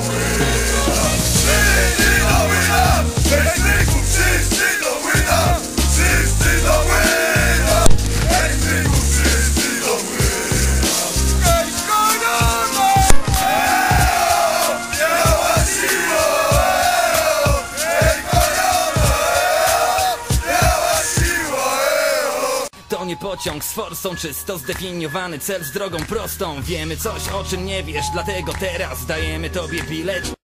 Scream. Pociąg z forsą czysto zdefiniowany cel z drogą prostą. Wiemy coś o czym nie wiesz, dlatego teraz dajemy tobie bilet